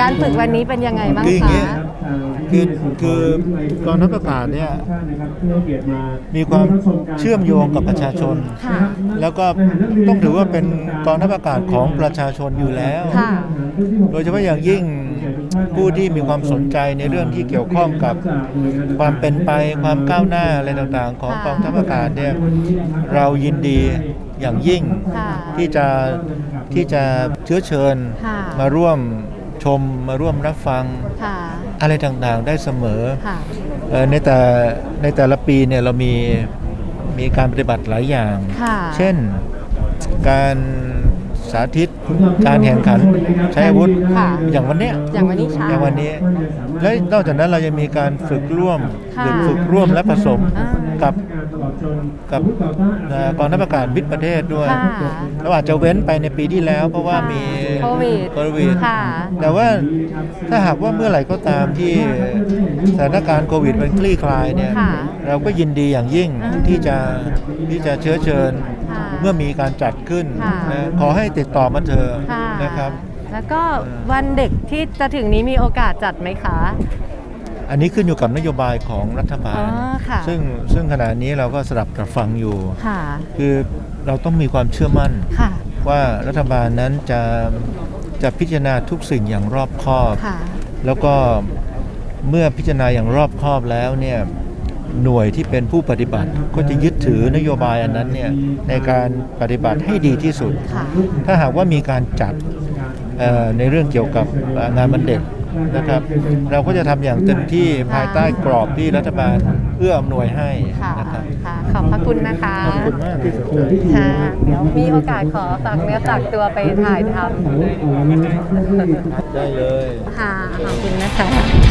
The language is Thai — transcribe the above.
การฝึกวันนี้เป็นยังไงบ้างคืออย่างคะ เงี้ยคือคือกองทัพอากาศเนี่ยมีความเชื่อมโยงกับประชาชน ค่ะ แล้วก็ต้องถือว่าเป็นกองทัพอากาศของประชาชนอยู่แล้ว ค่ะ โดยเฉพาะอย่างยิ่งผู้ที่มีความสนใจในเรื่องที่เกี่ยวข้องกับความเป็นไปความก้าวหน้าอะไรต่างๆ ของค่ะกองทัพอากาศเนี่ยเรายินดีอย่างยิ่งค่ะที่จะที่จะเชื้อเชิญค่ะ มาร่วม ชมมาร่วมรับฟังค่ะ อะไรต่างๆได้เสมอค่ะ เอ่อในแต่ในแต่ละปีเนี่ยเรามีมีการปฏิบัติหลายอย่าง ค่ะ เช่นการ สาธิตการแข่งขันใช้อาวุธค่ะอย่างวันเนี้ยอย่างวันนี้เช้าอย่างวันนี้ และนอกจากนั้นเรายังมีการฝึกร่วมค่ะหรือฝึกร่วมและผสมอ่ากับกับเอ่อกองทัพอากาศมิตรประเทศด้วย ค่ะเราอาจจะเว้นไปในปีที่แล้ว เพราะว่ามีโควิดโควิด ค่ะ แต่ว่าถ้าหากว่าเมื่อไหร่ก็ตามที่สถานการณ์โควิดมันคลี่คลายเนี่ย ค่ะ เราก็ยินดีอย่างยิ่งอ่าที่จะที่จะเชื้อเชิญ ค่ะ เมื่อมีการจัดขึ้นค่ะนะขอให้ติดต่อมาเถอะค่ะนะครับ แล้วก็วันเด็กที่จะถึงนี้มีโอกาสจัดไหมคะ อันนี้ขึ้นอยู่กับนโยบายของรัฐบาอ๋ลอค่ะ ซึ่งซึ่งขณะนี้เราก็สลับกับฟังอยู่ ค่ะ คือเราต้องมีความเชื่อมั่น ค่ะ ว่ารัฐบาลนั้นจะจะพิจารณาทุกสิ่งอย่างรอบคอบ ค่ะ แล้วก็เมื่อพิจารณาอย่างรอบคอบแล้วเนี่ย หน่วยที่เป็นผู้ปฏิบัติก็จะยึดถือนโยบายอันนั้นเนี่ยในการปฏิบัติให้ดีที่สุดค่ะถ้าหากว่ามีการจัดเอ่อในเรื่องเกี่ยวกับเอ่องานวันเด็กนะครับเราก็จะทำอย่างเต็มที่ภายใต้กรอบที่รัฐบาลเอื้ออำนวยให้ค่ะนะครับค่ะขอบพระคุณนะคะขอบคุณมากที่สนใจค่ะเดี๋ยวมีโอกาสขอฝากเนื้อฝากตัวไปถ่ายทได้เลยำค่ะขอบคุณนะคะ